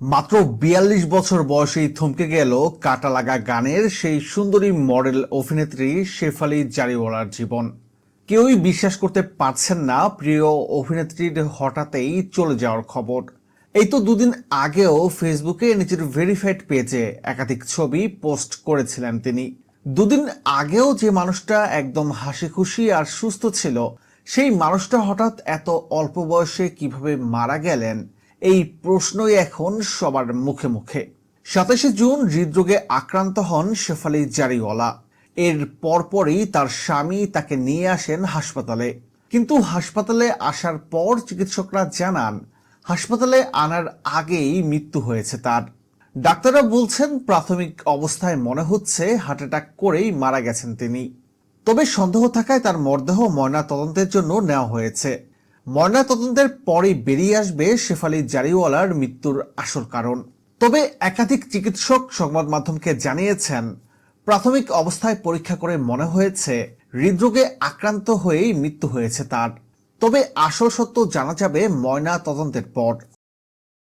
মাত্র বিয়াল্লিশ বছর বয়সেই থমকে গেল কাটা লাগা গানের সেই সুন্দরী মডেল অভিনেত্রী শেফালি জারিওয়ালার জীবন। কেউই বিশ্বাস করতে পারছেন না প্রিয় অভিনেত্রীর হঠাৎই চলে যাওয়ার খবর। এই তো দুদিন আগেও ফেসবুকে নিজের ভেরিফাইড পেজে একাধিক ছবি পোস্ট করেছিলেন তিনি। দুদিন আগেও যে মানুষটা একদম হাসি খুশি আর সুস্থ ছিল, সেই মানুষটা হঠাৎ এত অল্প বয়সে কীভাবে মারা গেলেন এই প্রশ্নই এখন সবার মুখে মুখে। সাতাশে জুন হৃদরোগে আক্রান্ত হন শেফালি জারিওয়ালা। এর পরপরই তার স্বামী তাকে নিয়ে আসেন হাসপাতালে। কিন্তু হাসপাতালে আসার পর চিকিৎসকরা জানান, হাসপাতালে আনার আগেই মৃত্যু হয়েছে তার। ডাক্তাররা বলছেন, প্রাথমিক অবস্থায় মনে হচ্ছে হার্ট অ্যাটাক করেই মারা গেছেন তিনি। তবে সন্দেহ থাকায় তার মরদেহ ময়না তদন্তের জন্য নেওয়া হয়েছে। ময়না তদন্তের পরে বেরিয়ে আসবে শেফালি জারিওয়ালার মৃত্যুর আসল কারণ। তবে একাধিক চিকিৎসক সংবাদ মাধ্যমকে জানিয়েছেন, প্রাথমিক অবস্থায় পরীক্ষা করে মনে হয়েছে হৃদরোগে আক্রান্ত হয়েই মৃত্যু হয়েছে তার। তবে আসল সত্য জানা যাবে ময়না তদন্তের পর।